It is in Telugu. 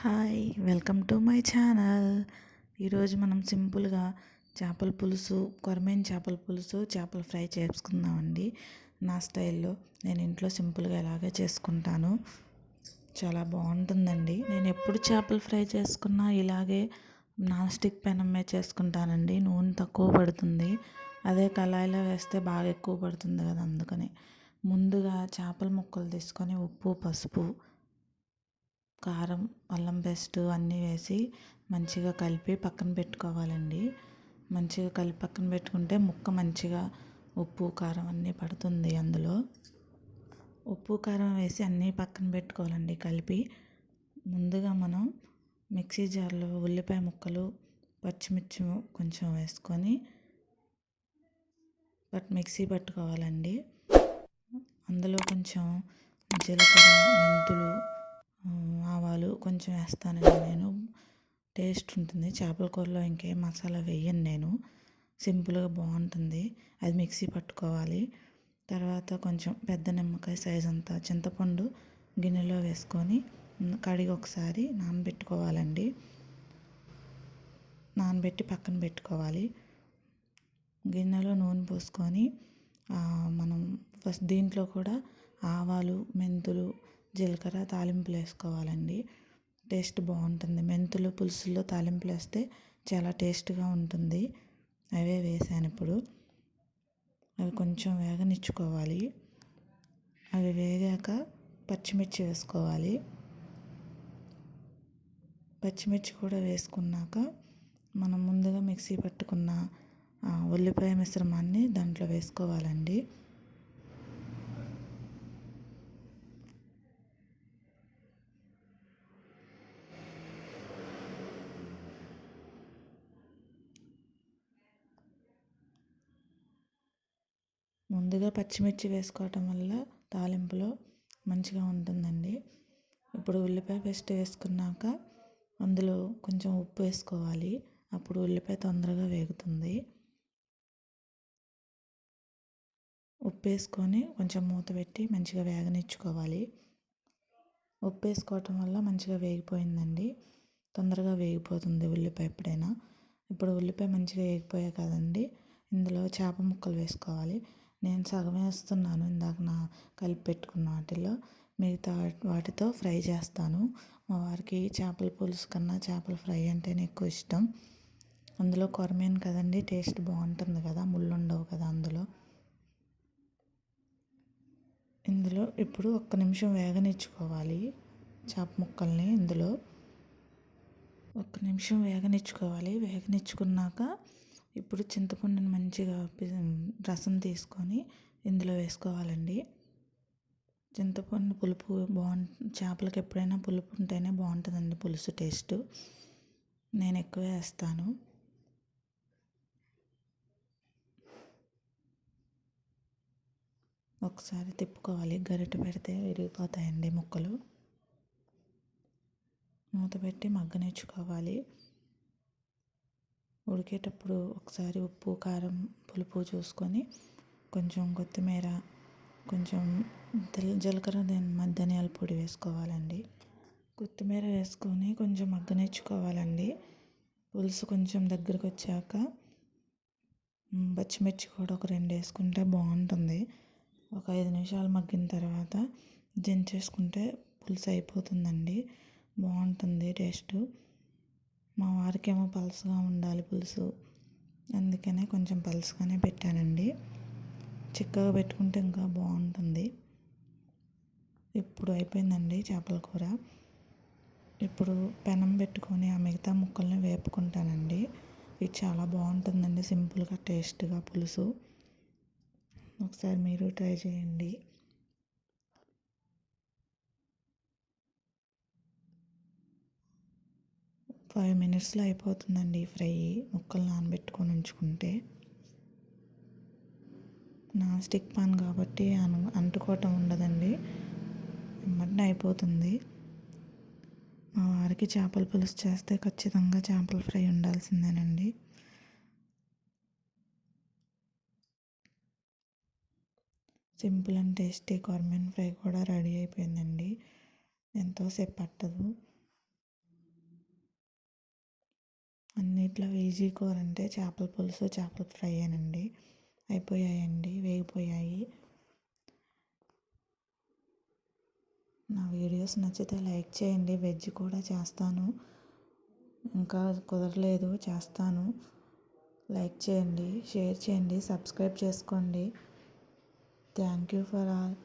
Hi welcome to my channel. ఈరోజు మనం సింపుల్గా చేపల పులుసు కొరమైన చేపల పులుసు చేపల ఫ్రై చేసుకుందామండి. నా స్టైల్లో నేను ఇంట్లో సింపుల్గా ఎలాగే చేసుకుంటాను. చాలా బాగుంటుందండి. నేను ఎప్పుడు చేపలు ఫ్రై చేసుకున్నా ఇలాగే నాన్ స్టిక్ పెనం చేసుకుంటానండి. నూనె తక్కువ పడుతుంది. అదే కళాయిలో వేస్తే బాగా ఎక్కువ పడుతుంది కదా అందుకని. ముందుగా చేపల ముక్కలు తీసుకొని ఉప్పు పసుపు కారం అల్లం పేస్ట్ అన్నీ వేసి మంచిగా కలిపి పక్కన పెట్టుకోవాలండి. మంచిగా కలిపి పక్కన పెట్టుకుంటే ముక్క మంచిగా ఉప్పు కారం అన్నీ పడుతుంది అందులో. ఉప్పు కారం వేసి అన్నీ పక్కన పెట్టుకోవాలండి కలిపి. ముందుగా మనం మిక్సీ జార్లో ఉల్లిపాయ ముక్కలు పచ్చిమిర్చి కొంచెం వేసుకొని బట్ మిక్సీ పట్టుకోవాలండి. అందులో కొంచెం జీలకర్ర మెంతులు ఆవాలు కొంచెం వేస్తానండి నేను. టేస్ట్ ఉంటుంది. చేపల కూరలో ఇంకేం మసాలా వేయను నేను. సింపుల్గా బాగుంటుంది. అది మిక్సీ పట్టుకోవాలి. తర్వాత కొంచెం పెద్ద నిమ్మకాయ సైజ్ అంతా చింతపండు గిన్నెలో వేసుకొని కడిగి ఒకసారి నానబెట్టుకోవాలండి. నానబెట్టి పక్కన పెట్టుకోవాలి. గిన్నెలో నూనె పోసుకొని మనం ఫస్ట్ దీంట్లో కూడా ఆవాలు మెంతులు జీలకర్ర తాలింపులు వేసుకోవాలండి. టేస్ట్ బాగుంటుంది. మెంతులు పులుసుల్లో తాలింపులు వేస్తే చాలా టేస్ట్గా ఉంటుంది. అవే వేసాను ఇప్పుడు. అవి కొంచెం వేగనిచ్చుకోవాలి. అవి వేగాక పచ్చిమిర్చి వేసుకోవాలి. పచ్చిమిర్చి కూడా వేసుకున్నాక మనం ముందుగా మిక్సీ పట్టుకున్న ఉల్లిపాయ మిశ్రమాన్ని దాంట్లో వేసుకోవాలండి. ముందుగా పచ్చిమిర్చి వేసుకోవటం వల్ల తాలింపులో మంచిగా ఉంటుందండి. ఇప్పుడు ఉల్లిపాయ పేస్ట్ వేసుకున్నాక అందులో కొంచెం ఉప్పు వేసుకోవాలి. అప్పుడు ఉల్లిపాయ తొందరగా వేగుతుంది. ఉప్పు వేసుకొని కొంచెం మూత పెట్టి మంచిగా వేగనిచ్చుకోవాలి. ఉప్పు వేసుకోవటం వల్ల మంచిగా వేగిపోయిందండి. తొందరగా వేగిపోతుంది ఉల్లిపాయ ఎప్పుడైనా. ఇప్పుడు ఉల్లిపాయ మంచిగా వేగిపోయా కదండి. ఇందులో చేప ముక్కలు వేసుకోవాలి. నేను సగం వేస్తున్నాను ఇందాక నా కలిపి పెట్టుకున్న వాటిలో. మిగతా వాటితో ఫ్రై చేస్తాను. మా వారికి చేపల పులుసు కన్నా చేపల ఫ్రై అంటేనే ఎక్కువ ఇష్టం. అందులో కొరమేను కదండి టేస్ట్ బాగుంటుంది కదా ముళ్ళు ఉండవు కదా అందులో. ఇందులో ఇప్పుడు ఒక్క నిమిషం వేగనిచ్చుకోవాలి చేప ముక్కల్ని ఇందులో. ఒక్క నిమిషం వేగనిచ్చుకోవాలి. వేగనిచ్చుకున్నాక ఇప్పుడు చింతపండుని మంచిగా రసం తీసుకొని ఇందులో వేసుకోవాలండి. చింతపండు పులుపు బాగుంట చేపలకి ఎప్పుడైనా పులుపు ఉంటేనే బాగుంటుందండి పులుసు టేస్ట్. నేను ఎక్కువ వేస్తాను. ఒకసారి తిప్పుకోవాలి. గరిటె పెడితే విరిగిపోతాయండి ముక్కలు. మూత పెట్టి మగ్గనిచ్చుకోవాలి. ఉడికేటప్పుడు ఒకసారి ఉప్పు కారం పులుపు చూసుకొని కొంచెం కొత్తిమీర కొంచెం జీలకర్ర ధనియాల పొడి వేసుకోవాలండి. కొత్తిమీర వేసుకొని కొంచెం మగ్గనిచ్చుకోవాలండి. పులుసు కొంచెం దగ్గరకు వచ్చాక పచ్చిమిర్చి కూడా ఒక రెండు వేసుకుంటే బాగుంటుంది. ఒక ఐదు నిమిషాలు మగ్గిన తర్వాత దించేసుకుంటే పులుసు అయిపోతుందండి బాగుంటుంది టేస్ట్. మా వారికేమో పలుసుగా ఉండాలి పులుసు. అందుకనే కొంచెం పలుసుగానే పెట్టానండి. చిక్కగా పెట్టుకుంటే ఇంకా బాగుంటుంది. ఇప్పుడు అయిపోయిందండి చేపల కూర. ఇప్పుడు పెనం పెట్టుకొని ఆ మిగతా ముక్కల్ని వేపుకుంటానండి. ఇది చాలా బాగుంటుందండి సింపుల్గా టేస్ట్గా పులుసు. ఒకసారి మీరు ట్రై చేయండి. ఫైవ్ మినిట్స్లో అయిపోతుందండి ఫ్రై ముక్కలు నానబెట్టుకొని ఉంచుకుంటే. నాన్ స్టిక్ పాన్ కాబట్టి అంటుకోవటం ఉండదండి. వెంటనే అయిపోతుంది. మా వారికి చేపల పులుసు చేస్తే ఖచ్చితంగా చేపల ఫ్రై ఉండాల్సిందేనండి. సింపుల్ అండ్ టేస్టీ కార్మెన్ ఫ్రై కూడా రెడీ అయిపోయిందండి. ఎంతోసేపు పట్టదు. అన్నిట్లో ఈజీ కూర అంటే చేపల పులుసు చేపల ఫ్రై అనండి. అయిపోయాయండి వేగిపోయాయి. నా వీడియోస్ నచ్చితే లైక్ చేయండి వెజ్ కూడా చేస్తాను. ఇంకా కుదరలేదు చేస్తాను. లైక్ చేయండి షేర్ చేయండి సబ్స్క్రైబ్ చేసుకోండి. Thank you for all.